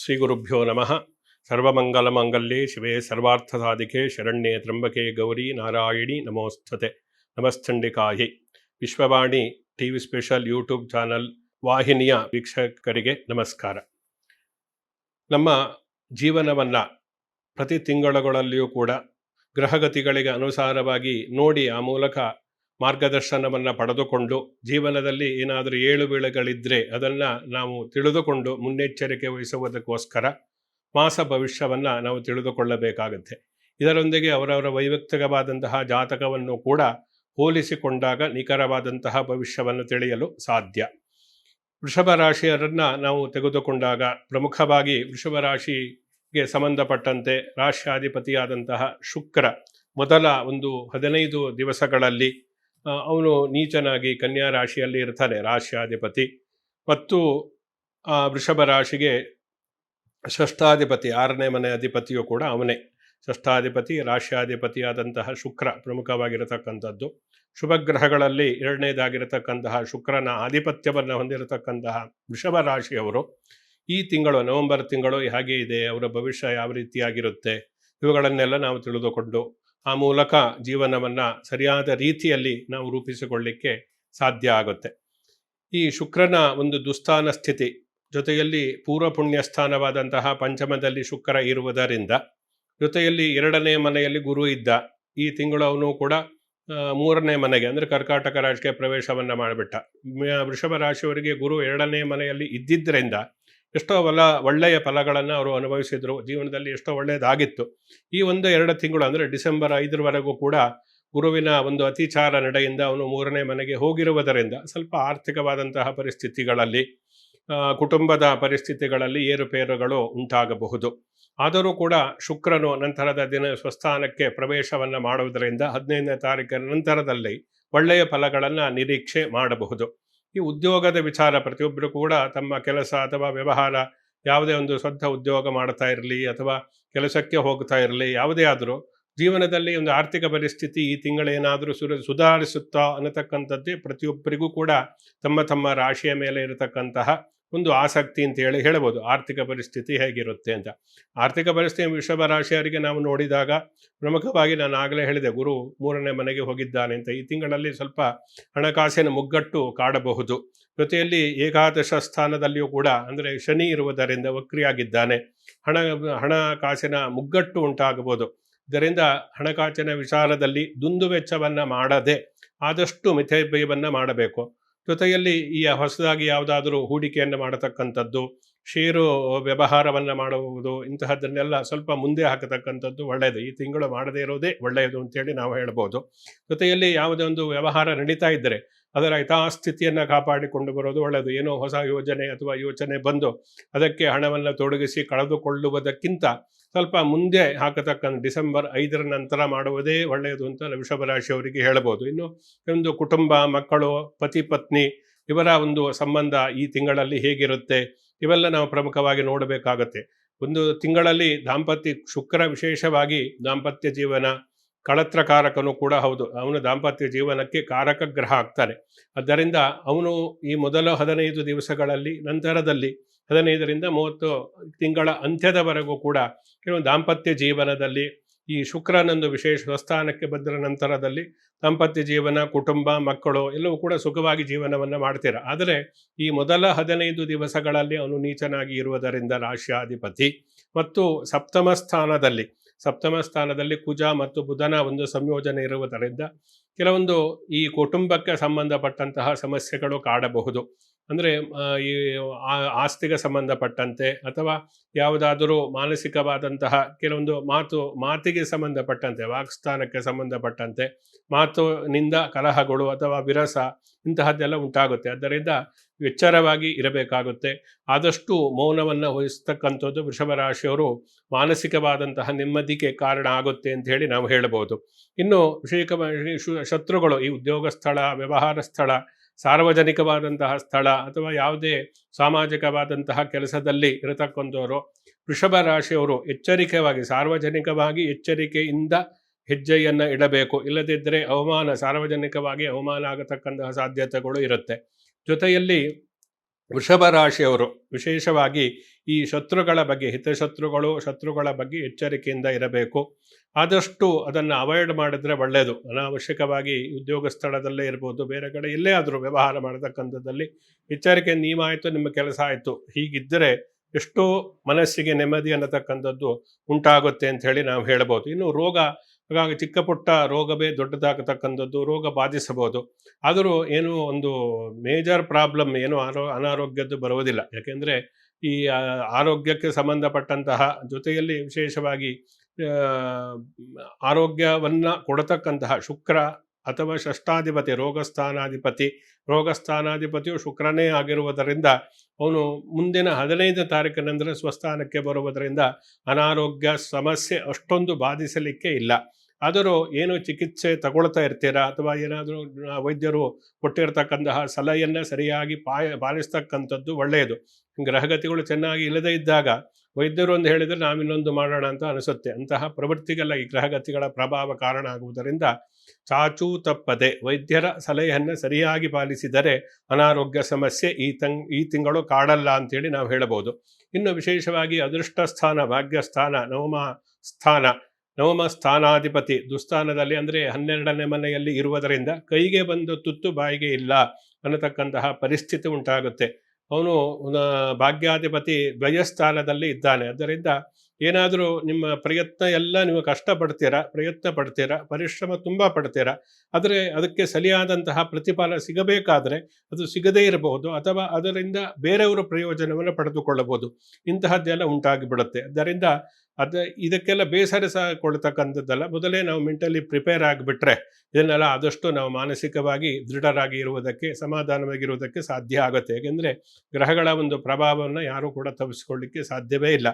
ಶ್ರೀ ಗುರುಭ್ಯೋ ನಮಃ ಸರ್ವಮಂಗಲಮಂಗಲ್ಯೆ ಶಿವೆ ಸರ್ವಾರ್ಥಸಾಧಿಕೆ ಶರಣ್ಯೆ ತ್ರಂಬಕೆ ಗೌರಿ ನಾರಾಯಣಿ ನಮೋಸ್ತತೆ ನಮಸ್ತಂಡಿಕಾಯೈ Vishwavani T V special YouTube channel ವಾಹಿನಿಯ ವೀಕ್ಷಕರಿಗೆ ನಮಸ್ಕಾರ। ನಮ್ಮ ಜೀವನವನ್ನು ಪ್ರತಿ ತಿಂಗಳುಗಳಲ್ಲಿಯೂ ಕೂಡ ಗ್ರಹಗತಿಗಳಿಗೆ ಅನುಸಾರವಾಗಿ ನೋಡಿ ಆ ಮೂಲಕ ಮಾರ್ಗದರ್ಶನವನ್ನು ಪಡೆದುಕೊಂಡು ಜೀವನದಲ್ಲಿ ಏನಾದರೂ ಏಳು ಬೀಳುಗಳಿದ್ದರೆ ಅದನ್ನು ನಾವು ತಿಳಿದುಕೊಂಡು ಮುನ್ನೆಚ್ಚರಿಕೆ ವಹಿಸುವುದಕ್ಕೋಸ್ಕರ ಮಾಸ ಭವಿಷ್ಯವನ್ನು ನಾವು ತಿಳಿದುಕೊಳ್ಳಬೇಕಾಗುತ್ತೆ. ಇದರೊಂದಿಗೆ ಅವರವರ ವೈಯಕ್ತಿಕವಾದಂತಹ ಜಾತಕವನ್ನು ಕೂಡ ಹೋಲಿಸಿಕೊಂಡಾಗ ನಿಖರವಾದಂತಹ ಭವಿಷ್ಯವನ್ನು ತಿಳಿಯಲು ಸಾಧ್ಯ. ವೃಷಭ ರಾಶಿಯರನ್ನು ನಾವು ತೆಗೆದುಕೊಂಡಾಗ ಪ್ರಮುಖವಾಗಿ ವೃಷಭ ರಾಶಿಗೆ ಸಂಬಂಧಪಟ್ಟಂತೆ ರಾಶ್ಯಾಧಿಪತಿಯಾದಂತಹ ಶುಕ್ರ ಮೊದಲ ಒಂದು ಹದಿನೈದು ದಿವಸಗಳಲ್ಲಿ ಅವನು ನೀಚನಾಗಿ ಕನ್ಯಾ ರಾಶಿಯಲ್ಲಿ ಇರ್ತಾನೆ ರಾಶ್ಯಾಧಿಪತಿ ಮತ್ತು ಆ ವೃಷಭ ರಾಶಿಗೆ ಷಷ್ಠಾಧಿಪತಿ, ಆರನೇ ಮನೆ ಅಧಿಪತಿಯು ಕೂಡ ಅವನೇ. ಷಷ್ಠಾಧಿಪತಿ ರಾಶ್ಯಾಧಿಪತಿಯಾದಂತಹ ಶುಕ್ರ ಪ್ರಮುಖವಾಗಿರತಕ್ಕಂಥದ್ದು. ಶುಭ ಗ್ರಹಗಳಲ್ಲಿ ಎರಡನೇದಾಗಿರತಕ್ಕಂತಹ ಶುಕ್ರನ ಆಧಿಪತ್ಯವನ್ನು ಹೊಂದಿರತಕ್ಕಂತಹ ವೃಷಭ ರಾಶಿಯವರು, ಈ ತಿಂಗಳು ನವೆಂಬರ್ ತಿಂಗಳು ಹೇಗೆ ಇದೆ, ಅವರ ಭವಿಷ್ಯ ಯಾವ ರೀತಿಯಾಗಿರುತ್ತೆ, ಇವುಗಳನ್ನೆಲ್ಲ ನಾವು ತಿಳಿದುಕೊಂಡು ಆ ಮೂಲಕ ಜೀವನವನ್ನು ಸರಿಯಾದ ರೀತಿಯಲ್ಲಿ ನಾವು ರೂಪಿಸಿಕೊಳ್ಳಿಕ್ಕೆ ಸಾಧ್ಯ ಆಗುತ್ತೆ. ಈ ಶುಕ್ರನ ಒಂದು ದುಸ್ಥಾನ ಸ್ಥಿತಿ ಜೊತೆಯಲ್ಲಿ ಪೂರ್ವ ಪುಣ್ಯ ಸ್ಥಾನವಾದಂತಹ ಪಂಚಮದಲ್ಲಿ ಶುಕ್ರ ಇರುವುದರಿಂದ ಜೊತೆಯಲ್ಲಿ ಎರಡನೇ ಮನೆಯಲ್ಲಿ ಗುರು ಇದ್ದ ಈ ತಿಂಗಳು ಅವನು ಕೂಡ ಮೂರನೇ ಮನೆಗೆ ಅಂದರೆ ಕರ್ಕಾಟಕ ರಾಶಿಗೆ ಪ್ರವೇಶವನ್ನು ಮಾಡಿಬಿಟ್ಟ. ವೃಷಭ ರಾಶಿಯವರಿಗೆ ಗುರು ಎರಡನೇ ಮನೆಯಲ್ಲಿ ಇದ್ದಿದ್ದರಿಂದ ಎಷ್ಟೋ ಫಲ ಒಳ್ಳೆಯ ಫಲಗಳನ್ನು ಅವರು ಅನುಭವಿಸಿದರು. ಜೀವನದಲ್ಲಿ ಎಷ್ಟೋ ಒಳ್ಳೆಯದಾಗಿತ್ತು. ಈ ಒಂದು ಎರಡು ತಿಂಗಳು ಅಂದರೆ ಡಿಸೆಂಬರ್ ಐದರವರೆಗೂ ಕೂಡ ಗುರುವಿನ ಒಂದು ಅತಿಚಾರ ನಡೆಯಿಂದ ಅವನು ಮೂರನೇ ಮನೆಗೆ ಹೋಗಿರುವುದರಿಂದ ಸ್ವಲ್ಪ ಆರ್ಥಿಕವಾದಂತಹ ಪರಿಸ್ಥಿತಿಗಳಲ್ಲಿ ಕುಟುಂಬದ ಪರಿಸ್ಥಿತಿಗಳಲ್ಲಿ ಏರುಪೇರುಗಳು ಉಂಟಾಗಬಹುದು. ಆದರೂ ಕೂಡ ಶುಕ್ರನು ನಂತರದ ದಿನ ಸ್ವಸ್ಥಾನಕ್ಕೆ ಪ್ರವೇಶವನ್ನು ಮಾಡುವುದರಿಂದ ಹದಿನೈದನೇ ತಾರೀಕಿನ ನಂತರದಲ್ಲಿ ಒಳ್ಳೆಯ ಫಲಗಳನ್ನು ನಿರೀಕ್ಷೆ ಮಾಡಬಹುದು. ಈ ಉದ್ಯೋಗದ ವಿಚಾರ ಪ್ರತಿಯೊಬ್ಬರು ಕೂಡ ತಮ್ಮ ಕೆಲಸ ಅಥವಾ ವ್ಯವಹಾರ ಯಾವುದೇ ಒಂದು ಸ್ವಂತ ಉದ್ಯೋಗ ಮಾಡ್ತಾ ಇರಲಿ ಅಥವಾ ಕೆಲಸಕ್ಕೆ ಹೋಗ್ತಾ ಇರಲಿ, ಯಾವುದೇ ಆದರೂ ಜೀವನದಲ್ಲಿ ಒಂದು ಆರ್ಥಿಕ ಪರಿಸ್ಥಿತಿ ಈ ತಿಂಗಳೇನಾದರೂ ಸುರ, ಸುಧಾರಿಸುತ್ತಾ ಅನ್ನತಕ್ಕಂಥದ್ದೇ ಪ್ರತಿಯೊಬ್ಬರಿಗೂ ಕೂಡ ತಮ್ಮ ತಮ್ಮ ರಾಶಿಯ ಮೇಲೆ ಇರತಕ್ಕಂತಹ ಒಂದು ಆಸಕ್ತಿ ಅಂತ ಹೇಳಿ ಹೇಳ್ಬೋದು ಆರ್ಥಿಕ ಪರಿಸ್ಥಿತಿ ಹೇಗಿರುತ್ತೆ ಅಂತ. ಆರ್ಥಿಕ ಪರಿಸ್ಥಿತಿ ವೃಷಭ ರಾಶಿಯವರಿಗೆ ನಾವು ನೋಡಿದಾಗ ಪ್ರಮುಖವಾಗಿ ನಾನು ಆಗಲೇ ಹೇಳಿದೆ, ಗುರು ಮೂರನೇ ಮನೆಗೆ ಹೋಗಿದ್ದಾನೆ ಅಂತ. ಈ ತಿಂಗಳಲ್ಲಿ ಸ್ವಲ್ಪ ಹಣಕಾಸಿನ ಮುಗ್ಗಟ್ಟು ಕಾಡಬಹುದು. ಜೊತೆಯಲ್ಲಿ ಏಕಾದಶ ಸ್ಥಾನದಲ್ಲಿಯೂ ಕೂಡ, ಅಂದರೆ ಶನಿ ಇರುವುದರಿಂದ ವಕ್ರಿಯಾಗಿದ್ದಾನೆ. ಹಣ ಹಣಕಾಸಿನ ಮುಗ್ಗಟ್ಟು ಉಂಟಾಗಬಹುದು. ಇದರಿಂದ ಹಣಕಾಸಿನ ವಿಚಾರದಲ್ಲಿ ದುಂದು ವೆಚ್ಚವನ್ನು ಮಾಡದೆ ಆದಷ್ಟು ಮಿತವ್ಯಯವನ್ನು ಮಾಡಬೇಕು. ಜೊತೆಯಲ್ಲಿ ಈ ಹೊಸದಾಗಿ ಯಾವುದಾದರೂ ಹೂಡಿಕೆಯನ್ನು ಮಾಡತಕ್ಕಂಥದ್ದು, ಷೇರು ವ್ಯವಹಾರವನ್ನು ಮಾಡುವುದು, ಇಂತಹದ್ದನ್ನೆಲ್ಲ ಸ್ವಲ್ಪ ಮುಂದೆ ಹಾಕತಕ್ಕಂಥದ್ದು ಒಳ್ಳೆಯದು ಈ ತಿಂಗಳು ಮಾಡದೇ ಇರೋದೇ ಒಳ್ಳೆಯದು ಅಂತೇಳಿ ನಾವು ಹೇಳ್ಬೋದು. ಜೊತೆಯಲ್ಲಿ ಯಾವುದೇ ಒಂದು ವ್ಯವಹಾರ ನಡೀತಾ ಇದ್ದರೆ ಅದರ ಯಥಾಸ್ಥಿತಿಯನ್ನು ಕಾಪಾಡಿಕೊಂಡು ಬರೋದು ಒಳ್ಳೆಯದು ಏನೋ ಹೊಸ ಯೋಜನೆ ಅಥವಾ ಯೋಚನೆ ಬಂದು ಅದಕ್ಕೆ ಹಣವನ್ನು ತೊಡಗಿಸಿ ಕಳೆದುಕೊಳ್ಳುವುದಕ್ಕಿಂತ ಸ್ವಲ್ಪ ಮುಂದೆ ಹಾಕತಕ್ಕಂಥ ಡಿಸೆಂಬರ್ ಐದರ ನಂತರ ಮಾಡುವುದೇ ಒಳ್ಳೆಯದು ಅಂತ ವೃಷಭ ರಾಶಿಯವರಿಗೆ ಹೇಳಬಹುದು ಇನ್ನು ಒಂದು ಕುಟುಂಬ, ಮಕ್ಕಳು, ಪತಿ, ಪತ್ನಿ ಇವರ ಒಂದು ಸಂಬಂಧ ಈ ತಿಂಗಳಲ್ಲಿ ಹೇಗಿರುತ್ತೆ? ಇವೆಲ್ಲ ನಾವು ಪ್ರಮುಖವಾಗಿ ನೋಡಬೇಕಾಗತ್ತೆ. ಒಂದು ತಿಂಗಳಲ್ಲಿ ದಾಂಪತ್ಯ ಶುಕ್ರ ವಿಶೇಷವಾಗಿ ದಾಂಪತ್ಯ ಜೀವನ ಕಳತ್ರಕಾರಕನು ಕೂಡ ಹೌದು. ಅವನು ದಾಂಪತ್ಯ ಜೀವನಕ್ಕೆ ಕಾರಕ ಗ್ರಹ ಆಗ್ತಾನೆ ಆದ್ದರಿಂದ ಅವನು ಈ ಮೊದಲ ಹದಿನೈದು ದಿವಸಗಳಲ್ಲಿ ನಂತರದಲ್ಲಿ ಹದಿನೈದರಿಂದ ಮೂವತ್ತು ತಿಂಗಳ ಅಂತ್ಯದವರೆಗೂ ಕೂಡ ಕೆಲವು ದಾಂಪತ್ಯ ಜೀವನದಲ್ಲಿ ಈ ಶುಕ್ರನೊಂದು ವಿಶೇಷ ಸ್ವಸ್ಥಾನಕ್ಕೆ ಬಂದ ನಂತರದಲ್ಲಿ ದಾಂಪತ್ಯ ಜೀವನ, ಕುಟುಂಬ, ಮಕ್ಕಳು ಎಲ್ಲವೂ ಕೂಡ ಸುಖವಾಗಿ ಜೀವನವನ್ನು ಮಾಡ್ತೀರ. ಆದರೆ ಈ ಮೊದಲ ಹದಿನೈದು ದಿವಸಗಳಲ್ಲಿ ಅವನು ನೀಚನಾಗಿ ಇರುವುದರಿಂದ ರಾಶ್ಯಾಧಿಪತಿ ಮತ್ತು ಸಪ್ತಮ ಸ್ಥಾನದಲ್ಲಿ ಸಪ್ತಮ ಸ್ಥಾನದಲ್ಲಿ ಕುಜ ಮತ್ತು ಬುಧನ ಒಂದು ಸಂಯೋಜನೆ ಇರುವುದರಿಂದ ಕೆಲವೊಂದು ಈ ಕುಟುಂಬಕ್ಕೆ ಸಂಬಂಧಪಟ್ಟಂತಹ ಸಮಸ್ಯೆಗಳು ಕಾಡಬಹುದು. ಅಂದರೆ ಈ ಆಸ್ತಿಗೆ ಸಂಬಂಧಪಟ್ಟಂತೆ ಅಥವಾ ಯಾವುದಾದರೂ ಮಾನಸಿಕವಾದಂತಹ ಕೆಲವೊಂದು ಮಾತು, ಮಾತಿಗೆ ಸಂಬಂಧಪಟ್ಟಂತೆ, ವಾಕ್ಸ್ಥಾನಕ್ಕೆ ಸಂಬಂಧಪಟ್ಟಂತೆ, ಮಾತುನಿಂದ ಕಲಹಗಳು ಅಥವಾ ವಿರಸ ಇಂತಹದ್ದೆಲ್ಲ ಉಂಟಾಗುತ್ತೆ. ಆದ್ದರಿಂದ ಎಚ್ಚರವಾಗಿ ಇರಬೇಕಾಗುತ್ತೆ. ಆದಷ್ಟು ಮೌನವನ್ನು ವಹಿಸ್ತಕ್ಕಂಥದ್ದು ವೃಷಭ ರಾಶಿಯವರು ಮಾನಸಿಕವಾದಂತಹ ನೆಮ್ಮದಿಗೆ ಕಾರಣ ಆಗುತ್ತೆ ಅಂತ ಹೇಳಿ ನಾವು ಹೇಳಬಹುದು. ಇನ್ನು ವಿಶೇಷ ಶತ್ರುಗಳು ಈ ಉದ್ಯೋಗ ಸ್ಥಳ ವ್ಯವಹಾರ ಸ್ಥಳ ಸಾರ್ವಜನಿಕವಾದಂತಹ ಸ್ಥಳ ಅಥವಾ ಯಾವುದೇ ಸಾಮಾಜಿಕವಾದಂತಹ ಕೆಲಸದಲ್ಲಿ ಇರತಕ್ಕಂಥವರು, ವೃಷಭ ರಾಶಿಯವರು ಎಚ್ಚರಿಕೆಯಾಗಿ ಸಾರ್ವಜನಿಕವಾಗಿ ಎಚ್ಚರಿಕೆಯಿಂದ ಹೆಜ್ಜೆಯನ್ನು ಇಡಬೇಕು. ಇಲ್ಲದಿದ್ದರೆ ಅವಮಾನ, ಸಾರ್ವಜನಿಕವಾಗಿ ಅವಮಾನ ಆಗತಕ್ಕಂತಹ ಸಾಧ್ಯತೆಗಳು ಇರುತ್ತೆ. ಜೊತೆಯಲ್ಲಿ ವೃಷಭ ರಾಶಿಯವರು ವಿಶೇಷವಾಗಿ ಈ ಶತ್ರುಗಳ ಬಗ್ಗೆ, ಹಿತಶತ್ರುಗಳು, ಶತ್ರುಗಳ ಬಗ್ಗೆ ಎಚ್ಚರಿಕೆಯಿಂದ ಇರಬೇಕು. ಆದಷ್ಟು ಅದನ್ನು ಅವಾಯ್ಡ್ ಮಾಡಿದ್ರೆ ಒಳ್ಳೆಯದು ಅನಾವಶ್ಯಕವಾಗಿ ಉದ್ಯೋಗ ಸ್ಥಳದಲ್ಲೇ ಇರ್ಬೋದು, ಬೇರೆ ಕಡೆ ಎಲ್ಲೇ ಆದರೂ ವ್ಯವಹಾರ ಮಾಡತಕ್ಕಂಥದ್ದಲ್ಲಿ ಎಚ್ಚರಿಕೆ ನೀವಾಯಿತು ನಿಮ್ಮ ಕೆಲಸ ಆಯಿತು. ಹೀಗಿದ್ದರೆ ಎಷ್ಟೋ ಮನಸ್ಸಿಗೆ ನೆಮ್ಮದಿ ಅನ್ನತಕ್ಕಂಥದ್ದು ಉಂಟಾಗುತ್ತೆ ಅಂತ ಹೇಳಿ ನಾವು ಹೇಳ್ಬೋದು. ಇನ್ನು ರೋಗ ಹಾಗಾಗಿ ಚಿಕ್ಕ ಪುಟ್ಟ ರೋಗವೇ ದೊಡ್ಡದಾಗತಕ್ಕಂಥದ್ದು, ರೋಗ ಬಾಧಿಸಬಹುದು. ಆದರೂ ಏನು ಒಂದು ಮೇಜರ್ ಪ್ರಾಬ್ಲಮ್ ಏನು ಆರೋ ಅನಾರೋಗ್ಯದ್ದು ಬರುವುದಿಲ್ಲ. ಯಾಕೆಂದರೆ ಈ ಆರೋಗ್ಯಕ್ಕೆ ಸಂಬಂಧಪಟ್ಟಂತಹ ಜೊತೆಯಲ್ಲಿ ವಿಶೇಷವಾಗಿ ಆರೋಗ್ಯವನ್ನು ಕೊಡತಕ್ಕಂತಹ ಶುಕ್ರ ಅಥವಾ ಷಷ್ಠಾಧಿಪತಿ, ರೋಗಸ್ಥಾನಾಧಿಪತಿ, ರೋಗಸ್ಥಾನಾಧಿಪತಿಯು ಶುಕ್ರನೇ ಆಗಿರುವುದರಿಂದ ಅವನು ಮುಂದಿನ ಹದಿನೈದು ತಾರೀಕಿನಂದರೆ ಸ್ವಸ್ಥಾನಕ್ಕೆ ಬರುವುದರಿಂದ ಅನಾರೋಗ್ಯ ಸಮಸ್ಯೆ ಅಷ್ಟೊಂದು ಬಾಧಿಸಲಿಕ್ಕೆ ಇಲ್ಲ. ಆದರೂ ಏನು ಚಿಕಿತ್ಸೆ ತಗೊಳ್ತಾ ಇರ್ತೀರಾ? ಅಥವಾ ಏನಾದರೂ ವೈದ್ಯರು ಕೊಟ್ಟಿರ್ತಕ್ಕಂತಹ ಸಲಹೆಯನ್ನು ಸರಿಯಾಗಿ ಪಾಯ, ಪಾಲಿಸ್ತಕ್ಕಂಥದ್ದು ಒಳ್ಳೆಯದು. ಗ್ರಹಗತಿಗಳು ಚೆನ್ನಾಗಿ ಇಲ್ಲದೇ ಇದ್ದಾಗ ವೈದ್ಯರು ಒಂದು ಹೇಳಿದರೆ ನಾವಿನ್ನೊಂದು ಮಾಡೋಣ ಅಂತ ಅನಿಸುತ್ತೆ. ಅಂತಹ ಪ್ರವೃತ್ತಿಗೆಲ್ಲ ಈ ಗ್ರಹಗತಿಗಳ ಪ್ರಭಾವ ಕಾರಣ ಆಗುವುದರಿಂದ ಚಾಚೂ ತಪ್ಪದೆ ವೈದ್ಯರ ಸಲಹೆಯನ್ನು ಸರಿಯಾಗಿ ಪಾಲಿಸಿದರೆ ಅನಾರೋಗ್ಯ ಸಮಸ್ಯೆ ಈ ತಂಗ್ ಈ ತಿಂಗಳು ಕಾಡಲ್ಲ ಅಂತೇಳಿ ನಾವು ಹೇಳಬಹುದು. ಇನ್ನು ವಿಶೇಷವಾಗಿ ಅದೃಷ್ಟ ಸ್ಥಾನ ಭಾಗ್ಯಸ್ಥಾನ, ನವಮ ಸ್ಥಾನ, ನವಮ ಸ್ಥಾನಾಧಿಪತಿ ದುಸ್ಥಾನದಲ್ಲಿ ಅಂದರೆ ಹನ್ನೆರಡನೇ ಮನೆಯಲ್ಲಿ ಇರುವುದರಿಂದ ಕೈಗೆ ಬಂದ ತುತ್ತು ಬಾಯಿಗೆ ಇಲ್ಲ ಅನ್ನತಕ್ಕಂತಹ ಪರಿಸ್ಥಿತಿ ಉಂಟಾಗುತ್ತೆ. ಅವನು ಭಾಗ್ಯಾಧಿಪತಿ ದ್ವಯಸ್ಥಾನದಲ್ಲಿ ಇದ್ದಾನೆ. ಅದರಿಂದ ಏನಾದರೂ ನಿಮ್ಮ ಪ್ರಯತ್ನ ಎಲ್ಲ ನೀವು ಕಷ್ಟಪಡ್ತೀರಾ? ಪ್ರಯತ್ನ ಪಡ್ತೀರಾ? ಪರಿಶ್ರಮ ತುಂಬ ಪಡ್ತೀರಾ? ಆದರೆ ಅದಕ್ಕೆ ಸರಿಯಾದಂತಹ ಪ್ರತಿಫಲ ಸಿಗಬೇಕಾದರೆ ಅದು ಸಿಗದೇ ಇರಬಹುದು ಅಥವಾ ಅದರಿಂದ ಬೇರೆಯವರು ಪ್ರಯೋಜನವನ್ನು ಪಡೆದುಕೊಳ್ಳಬಹುದು. ಇಂತಹದ್ದೆಲ್ಲ ಉಂಟಾಗಿಬಿಡುತ್ತೆ. ಆದ್ದರಿಂದ ಅದು ಇದಕ್ಕೆಲ್ಲ ಬೇಸರಿಸಿಕೊಳ್ತಕ್ಕಂಥದ್ದಲ್ಲ ಮೊದಲೇ ನಾವು ಮೆಂಟಲಿ ಪ್ರಿಪೇರ್ ಆಗಿಬಿಟ್ರೆ ಇದನ್ನೆಲ್ಲ ಆದಷ್ಟು ನಾವು ಮಾನಸಿಕವಾಗಿ ದೃಢರಾಗಿ ಇರುವುದಕ್ಕೆ, ಸಮಾಧಾನವಾಗಿರುವುದಕ್ಕೆ ಸಾಧ್ಯ ಆಗುತ್ತೆ. ಏಕೆಂದರೆ ಗ್ರಹಗಳ ಒಂದು ಪ್ರಭಾವವನ್ನು ಯಾರೂ ಕೂಡ ತಪ್ಪಿಸ್ಕೊಳ್ಳಿಕ್ಕೆ ಸಾಧ್ಯವೇ ಇಲ್ಲ.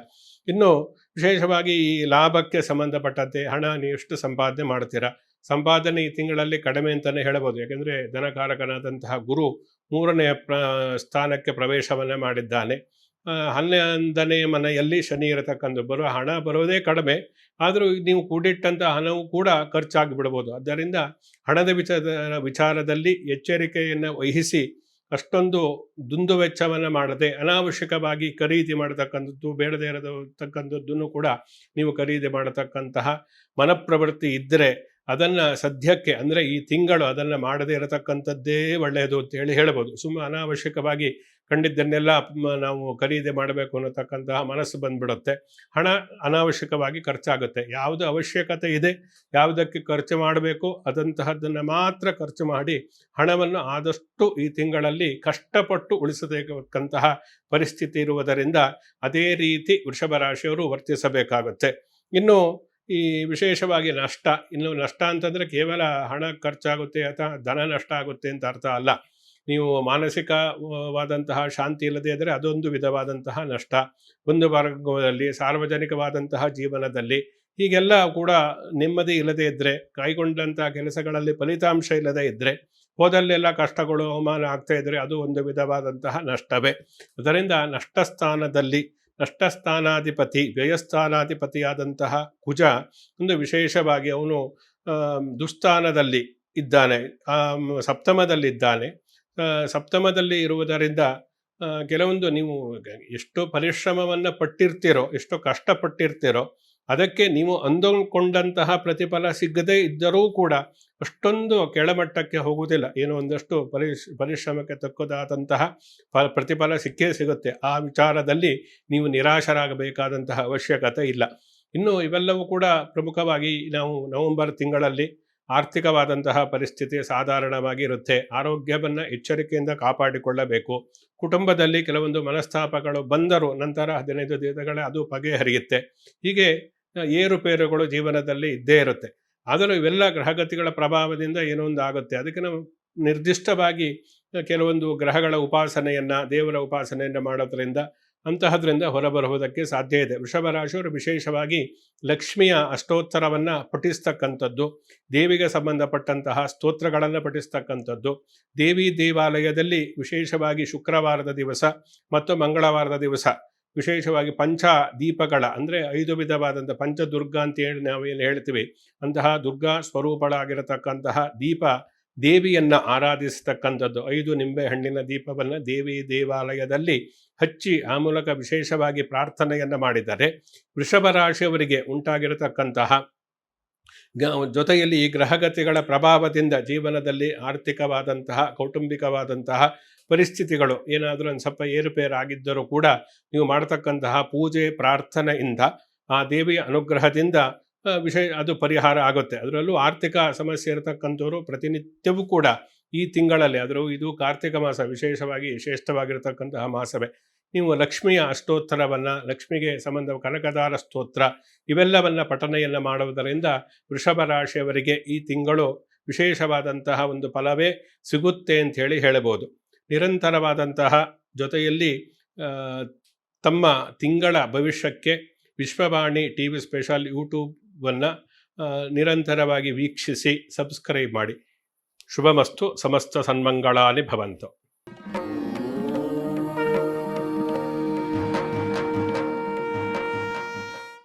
ಇನ್ನು ವಿಶೇಷವಾಗಿ ಈ ಲಾಭಕ್ಕೆ ಸಂಬಂಧಪಟ್ಟಂತೆ ಹಣ ನೀವು ಎಷ್ಟು ಸಂಪಾದನೆ ಮಾಡ್ತೀರಾ? ಸಂಪಾದನೆ ಈ ತಿಂಗಳಲ್ಲಿ ಕಡಿಮೆ ಅಂತಲೇ ಹೇಳಬಹುದು. ಯಾಕೆಂದರೆ ಧನಕಾರಕನಾದಂತಹ ಗುರು ಮೂರನೆಯ ಪ್ರ ಸ್ಥಾನಕ್ಕೆ ಪ್ರವೇಶವನ್ನೇ ಮಾಡಿದ್ದಾನೆ. ಹನ್ನೊಂದನೇ ಮನೆಯಲ್ಲಿ ಶನಿ ಇರತಕ್ಕಂಥ ಬರುವ ಹಣ ಬರೋದೇ ಕಡಿಮೆ. ಆದರೂ ನೀವು ಕೂಡಿಟ್ಟಂಥ ಹಣವು ಕೂಡ ಖರ್ಚಾಗಿ ಬಿಡ್ಬೋದು ಆದ್ದರಿಂದ ಹಣದ ವಿಚಾರ ವಿಚಾರದಲ್ಲಿ ಎಚ್ಚರಿಕೆಯನ್ನು ವಹಿಸಿ ಅಷ್ಟೊಂದು ದುಂದು ವೆಚ್ಚವನ್ನು ಮಾಡದೆ ಅನಾವಶ್ಯಕವಾಗಿ ಖರೀದಿ ಮಾಡತಕ್ಕಂಥದ್ದು, ಬೇಡದೇ ಇರತಕ್ಕಂಥದ್ದನ್ನು ಕೂಡ ನೀವು ಖರೀದಿ ಮಾಡತಕ್ಕಂತಹ ಮನಪ್ರವೃತ್ತಿ ಇದ್ದರೆ ಅದನ್ನು ಸದ್ಯಕ್ಕೆ ಅಂದರೆ ಈ ತಿಂಗಳು ಅದನ್ನು ಮಾಡದೇ ಇರತಕ್ಕಂಥದ್ದೇ ಒಳ್ಳೆಯದು ಅಂತೇಳಿ ಹೇಳ್ಬೋದು. ಸುಮ್ಮನೆ ಅನಾವಶ್ಯಕವಾಗಿ ಕಂಡಿದ್ದನ್ನೆಲ್ಲ ನಾವು ಖರೀದಿ ಮಾಡಬೇಕು ಅನ್ನತಕ್ಕಂತಹ ಮನಸ್ಸು ಬಂದ್ಬಿಡುತ್ತೆ. ಹಣ ಅನಾವಶ್ಯಕವಾಗಿ ಖರ್ಚಾಗುತ್ತೆ. ಯಾವುದು ಅವಶ್ಯಕತೆ ಇದೆ, ಯಾವುದಕ್ಕೆ ಖರ್ಚು ಮಾಡಬೇಕು, ಅದಂತಹದ್ದನ್ನು ಮಾತ್ರ ಖರ್ಚು ಮಾಡಿ ಹಣವನ್ನು ಆದಷ್ಟು ಈ ತಿಂಗಳಲ್ಲಿ ಕಷ್ಟಪಟ್ಟು ಉಳಿಸಬೇಕಂತಹ ಪರಿಸ್ಥಿತಿ ಇರುವುದರಿಂದ ಅದೇ ರೀತಿ ವೃಷಭ ರಾಶಿಯವರು ವರ್ತಿಸಬೇಕಾಗುತ್ತೆ. ಇನ್ನು ಈ ವಿಶೇಷವಾಗಿ ನಷ್ಟ, ಇನ್ನು ನಷ್ಟ ಅಂತಂದರೆ ಕೇವಲ ಹಣ ಖರ್ಚಾಗುತ್ತೆ ಅಥವಾ ಧನ ನಷ್ಟ ಆಗುತ್ತೆ ಅಂತ ಅರ್ಥ ಅಲ್ಲ. ನೀವು ಮಾನಸಿಕವಾದಂತಹ ಶಾಂತಿ ಇಲ್ಲದೆ ಇದ್ದರೆ ಅದೊಂದು ವಿಧವಾದಂತಹ ನಷ್ಟ. ಒಂದು ವರ್ಗದಲ್ಲಿ, ಸಾರ್ವಜನಿಕವಾದಂತಹ ಜೀವನದಲ್ಲಿ ಹೀಗೆಲ್ಲ ಕೂಡ ನೆಮ್ಮದಿ ಇಲ್ಲದೆ ಇದ್ದರೆ ಕೈಗೊಂಡಂತಹ ಕೆಲಸಗಳಲ್ಲಿ ಫಲಿತಾಂಶ ಇಲ್ಲದೆ ಇದ್ದರೆ ಹೋದಲ್ಲೆಲ್ಲ ಕಷ್ಟಗಳು, ಅವಮಾನ ಆಗ್ತಾ ಇದ್ದರೆ ಅದು ಒಂದು ವಿಧವಾದಂತಹ ನಷ್ಟವೇ. ಅದರಿಂದ ನಷ್ಟ ಸ್ಥಾನದಲ್ಲಿ ನಷ್ಟಸ್ಥಾನಾಧಿಪತಿ, ವ್ಯಯಸ್ಥಾನಾಧಿಪತಿಯಾದಂತಹ ಕುಜ ಒಂದು ವಿಶೇಷವಾಗಿ ಅವನು ದುಸ್ಥಾನದಲ್ಲಿ ಇದ್ದಾನೆ. ಸಪ್ತಮದಲ್ಲಿದ್ದಾನೆ. ಸಪ್ತಮದಲ್ಲಿ ಇರುವುದರಿಂದ ಕೆಲವೊಂದು ನೀವು ಎಷ್ಟು ಪರಿಶ್ರಮವನ್ನು ಪಟ್ಟಿರ್ತೀರೋ, ಎಷ್ಟು ಕಷ್ಟಪಟ್ಟಿರ್ತೀರೋ, ಅದಕ್ಕೆ ನೀವು ಅಂದುಕೊಂಡಂತಹ ಪ್ರತಿಫಲ ಸಿಗದೇ ಇದ್ದರೂ ಕೂಡ ಅಷ್ಟೊಂದು ಕೆಳಮಟ್ಟಕ್ಕೆ ಹೋಗುವುದಿಲ್ಲ. ಏನೋ ಒಂದಷ್ಟು ಪರಿಶ್, ಪರಿಶ್ರಮಕ್ಕೆ ತಕ್ಕದಾದಂತಹ ಫ ಪ್ರತಿಫಲ ಸಿಕ್ಕೇ ಸಿಗುತ್ತೆ. ಆ ವಿಚಾರದಲ್ಲಿ ನೀವು ನಿರಾಶರಾಗಬೇಕಾದಂತಹ ಅವಶ್ಯಕತೆ ಇಲ್ಲ. ಇನ್ನು ಇವೆಲ್ಲವೂ ಕೂಡ ಪ್ರಮುಖವಾಗಿ ನಾವು ನವೆಂಬರ್ ತಿಂಗಳಲ್ಲಿ ಆರ್ಥಿಕವಾದಂತಹ ಪರಿಸ್ಥಿತಿ ಸಾಧಾರಣವಾಗಿ ಇರುತ್ತೆ ಆರೋಗ್ಯವನ್ನು ಎಚ್ಚರಿಕೆಯಿಂದ ಕಾಪಾಡಿಕೊಳ್ಳಬೇಕು. ಕುಟುಂಬದಲ್ಲಿ ಕೆಲವೊಂದು ಮನಸ್ತಾಪಗಳು ಬಂದರೂ ನಂತರ ಹದಿನೈದು ದಿನಗಳೇ ಅದು ಬಗೆಹರಿಯುತ್ತೆ ಹೀಗೆ ಏರುಪೇರುಗಳು ಜೀವನದಲ್ಲಿ ಇದ್ದೇ ಇರುತ್ತೆ. ಆದರೂ ಇವೆಲ್ಲ ಗ್ರಹಗತಿಗಳ ಪ್ರಭಾವದಿಂದ ಏನೋ ಒಂದು ಆಗುತ್ತೆ. ಅದಕ್ಕೆ ನಾವು ನಿರ್ದಿಷ್ಟವಾಗಿ ಕೆಲವೊಂದು ಗ್ರಹಗಳ ಉಪಾಸನೆಯನ್ನು, ದೇವರ ಉಪಾಸನೆಯನ್ನು ಮಾಡೋದ್ರಿಂದ ಅಂತಹದ್ರಿಂದ ಹೊರಬರುವುದಕ್ಕೆ ಸಾಧ್ಯ ಇದೆ. ವೃಷಭ ರಾಶಿಯವರು ವಿಶೇಷವಾಗಿ ಲಕ್ಷ್ಮಿಯ ಅಷ್ಟೋತ್ತರವನ್ನು ಪಠಿಸ್ತಕ್ಕಂಥದ್ದು, ದೇವಿಗೆ ಸಂಬಂಧಪಟ್ಟಂತಹ ಸ್ತೋತ್ರಗಳನ್ನು ಪಠಿಸ್ತಕ್ಕಂಥದ್ದು, ದೇವಿ ದೇವಾಲಯದಲ್ಲಿ ವಿಶೇಷವಾಗಿ ಶುಕ್ರವಾರದ ದಿವಸ ಮತ್ತು ಮಂಗಳವಾರದ ದಿವಸ, ವಿಶೇಷವಾಗಿ ಪಂಚ ದೀಪಗಳ ಅಂದರೆ ಐದು ವಿಧವಾದಂಥ ಹೇಳಿ ಏನು ಹೇಳ್ತೀವಿ. ಅಂತಹ ದುರ್ಗಾ ಸ್ವರೂಪಗಳಾಗಿರತಕ್ಕಂತಹ ದೀಪ ದೇವಿಯನ್ನು ಆರಾಧಿಸತಕ್ಕಂಥದ್ದು. ಐದು ನಿಂಬೆ ಹಣ್ಣಿನ ದೀಪವನ್ನು ದೇವಿ ದೇವಾಲಯದಲ್ಲಿ ಹಚ್ಚಿ ಆ ಮೂಲಕ ವಿಶೇಷವಾಗಿ ಪ್ರಾರ್ಥನೆಯನ್ನು ಮಾಡಿದರೆ ವೃಷಭ ರಾಶಿಯವರಿಗೆ ಉಂಟಾಗಿರತಕ್ಕಂತಹ ಜೊತೆಯಲ್ಲಿ ಈ ಗ್ರಹಗತಿಗಳ ಪ್ರಭಾವದಿಂದ ಜೀವನದಲ್ಲಿ ಆರ್ಥಿಕವಾದಂತಹ, ಕೌಟುಂಬಿಕವಾದಂತಹ ಪರಿಸ್ಥಿತಿಗಳು ಏನಾದರೂ ಒಂದು ಸ್ವಲ್ಪ ಏರುಪೇರಾಗಿದ್ದರೂ ಕೂಡ ನೀವು ಮಾಡತಕ್ಕಂತಹ ಪೂಜೆ, ಪ್ರಾರ್ಥನೆಯಿಂದ ಆ ದೇವಿಯ ಅನುಗ್ರಹದಿಂದ ವಿಷಯ ಅದು ಪರಿಹಾರ ಆಗುತ್ತೆ. ಅದರಲ್ಲೂ ಆರ್ಥಿಕ ಸಮಸ್ಯೆ ಇರತಕ್ಕಂಥವ್ರು ಪ್ರತಿನಿತ್ಯವೂ ಕೂಡ ಈ ತಿಂಗಳಲ್ಲಿ ಆದರೂ ಇದು ಕಾರ್ತಿಕ ಮಾಸ ವಿಶೇಷವಾಗಿ ಶ್ರೇಷ್ಠವಾಗಿರತಕ್ಕಂತಹ ಮಾಸವೇ. ನೀವು ಲಕ್ಷ್ಮಿಯ ಅಷ್ಟೋತ್ತರವನ್ನು, ಲಕ್ಷ್ಮಿಗೆ ಸಂಬಂಧ ಕನಕದಾರ ಸ್ತೋತ್ರ, ಇವೆಲ್ಲವನ್ನು ಪಠನೆಯನ್ನು ಮಾಡುವುದರಿಂದ ವೃಷಭ ರಾಶಿಯವರಿಗೆ ಈ ತಿಂಗಳು ವಿಶೇಷವಾದಂತಹ ಒಂದು ಫಲವೇ ಸಿಗುತ್ತೆ ಅಂತ ಹೇಳಿ ಹೇಳಬಹುದು. ನಿರಂತರವಾದಂತಹ ಜೊತೆಯಲ್ಲಿ ತಮ್ಮ ತಿಂಗಳ ಭವಿಷ್ಯಕ್ಕೆ ವಿಶ್ವವಾಣಿ ಟಿ ವಿ ಸ್ಪೆಷಲ್ ಯೂಟ್ಯೂಬನ್ನು ನಿರಂತರವಾಗಿ ವೀಕ್ಷಿಸಿ, ಸಬ್ಸ್ಕ್ರೈಬ್ ಮಾಡಿ. ಶುಭಮಸ್ತು, ಸಮಸ್ತ ಸನ್ಮಂಗಳಾಲಿ ಭವಂತು.